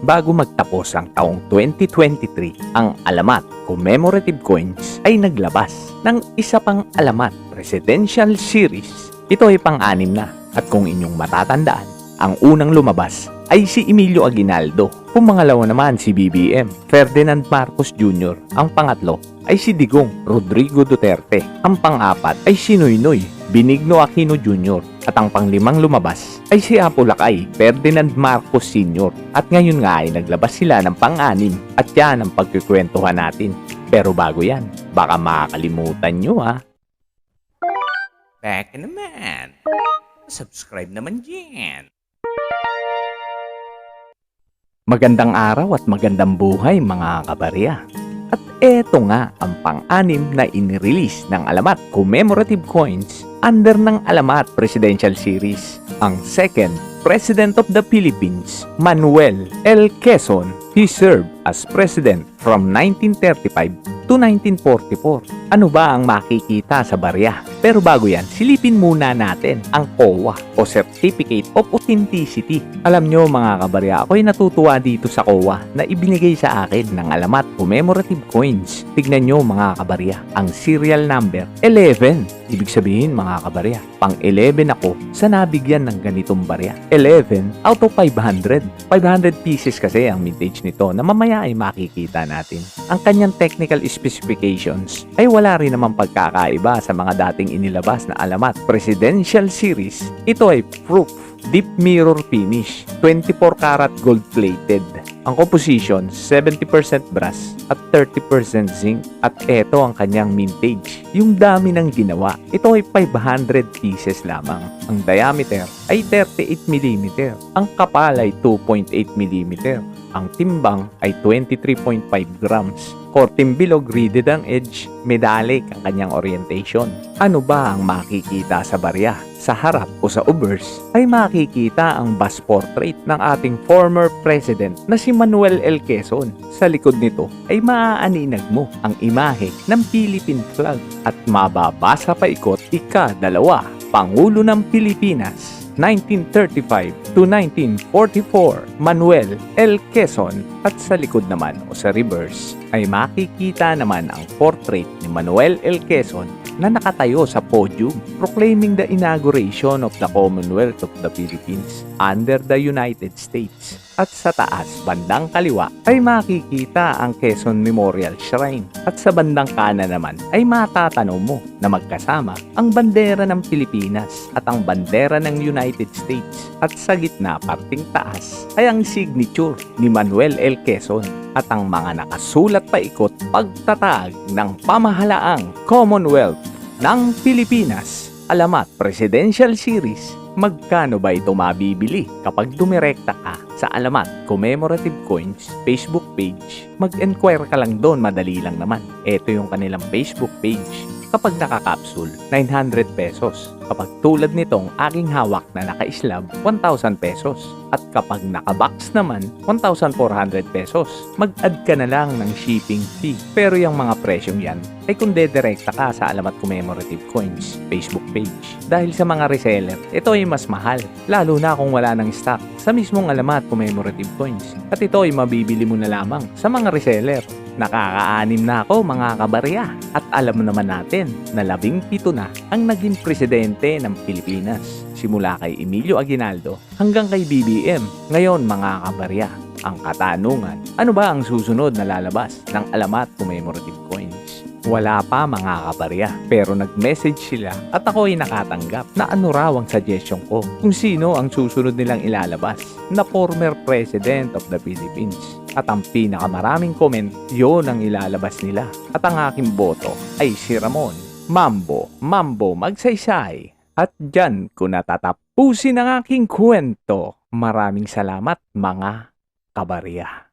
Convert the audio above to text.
bago magtapos ang taong 2023, ang alamat commemorative coins ay naglabas ng isa pang alamat presidential series. Ito ay pang-anim na at kung inyong matatandaan, ang unang lumabas ay si Emilio Aguinaldo. Pumangalawa naman si BBM, Ferdinand Marcos Jr. Ang pangatlo ay si Digong Rodrigo Duterte. Ang pang-apat ay si Noynoy Benigno Aquino Jr. At ang panglimang lumabas ay si Apo Lakay Ferdinand Marcos Sr. At ngayon nga ay naglabas sila ng pang-anim at yan ang pagkikwentuhan natin. Pero bago yan, baka makakalimutan nyo ha. Back naman. Subscribe naman dyan. Magandang araw at magandang buhay mga kabarya. At eto nga ang pang-anim na inirelease ng Alamat Commemorative Coins under ng Alamat Presidential Series. Ang second President of the Philippines, Manuel L. Quezon, he served as President from 1935 to 1944. Ano ba ang makikita sa barya? Pero bago yan, silipin muna natin ang COA o Certificate of Authenticity. Alam nyo mga kabarya, ako'y natutuwa dito sa COA na ibinigay sa akin ng alamat commemorative coins. Tignan nyo mga kabarya, ang serial number 11. Ibig sabihin mga kabarya, pang 11 ako sa nabigyan ng ganitong barya. 11 out of 500. 500 pieces kasi ang mintage nito na mamaya ay makikita natin. Ang kanyang technical specifications ay wala rin namang pagkakaiba sa mga dating inilabas na alamat presidential series. Ito ay proof deep mirror finish, 24 karat gold plated. Ang composition, 70% brass at 30% zinc. At ito ang kanyang mintage. Yung dami ng ginawa, ito ay 500 pieces lamang. Ang diameter ay 38mm. Ang kapal ay 2.8mm. Ang timbang ay 23.5 grams. Korting bilog, gridded ang edge, medalic ang kanyang orientation. Ano ba ang makikita sa barya? Sa harap o sa obverse ay makikita ang bust portrait ng ating former president na si Manuel L. Quezon. Sa likod nito ay maaaninag mo ang imahe ng Philippine flag at mababasa pa ikot ika-dalawa, Pangulo ng Pilipinas 1935 to 1944, Manuel L. Quezon at sa likod naman o sa reverse ay makikita naman ang portrait ni Manuel L. Quezon na nakatayo sa podium proclaiming the inauguration of the Commonwealth of the Philippines under the United States. At sa taas, bandang kaliwa, ay makikita ang Quezon Memorial Shrine. At sa bandang kanan naman, ay matatanaw mo na magkasama ang bandera ng Pilipinas at ang bandera ng United States. At sa gitna, parting taas, ay ang signature ni Manuel L. Quezon at ang mga nakasulat pa ikot pagtatag ng pamahalaang Commonwealth ng Pilipinas. Alamat Presidential Series. Magkano ba ito mabibili kapag dumirekta ka sa Alamat Commemorative Coins Facebook page? Mag-enquire ka lang doon, madali lang naman. Ito yung kanilang Facebook page. Kapag nakakapsul, 900 pesos. Kapag tulad nitong aking hawak na naka-slab, 1,000 pesos. At kapag naka-box naman, 1,400 pesos. Mag-add ka na lang ng shipping fee. Pero yung mga presyong yan, ay kung dedirekta ka sa Alamat Commemorative Coins Facebook page. Dahil sa mga reseller, ito ay mas mahal. Lalo na kung wala ng stock sa mismong Alamat Commemorative Coins. At ito ay mabibili mo na lamang sa mga reseller. Nakakaanim na ako mga kabarya at alam naman natin na labing pito na ang naging presidente ng Pilipinas. Simula kay Emilio Aguinaldo hanggang kay BBM. Ngayon mga kabarya, ang katanungan, ano ba ang susunod na lalabas ng alamat commemorative coins? Wala pa mga kabarya, pero nag-message sila at ako ay nakatanggap na ano raw ang suggestion ko kung sino ang susunod nilang ilalabas na former President of the Philippines. At ang pinakamaraming comment, yon ang ilalabas nila. At ang aking boto ay si Ramon. Mambo, Mambo, magsaysay. At dyan ko natatapusin ang aking kwento. Maraming salamat mga kabarya.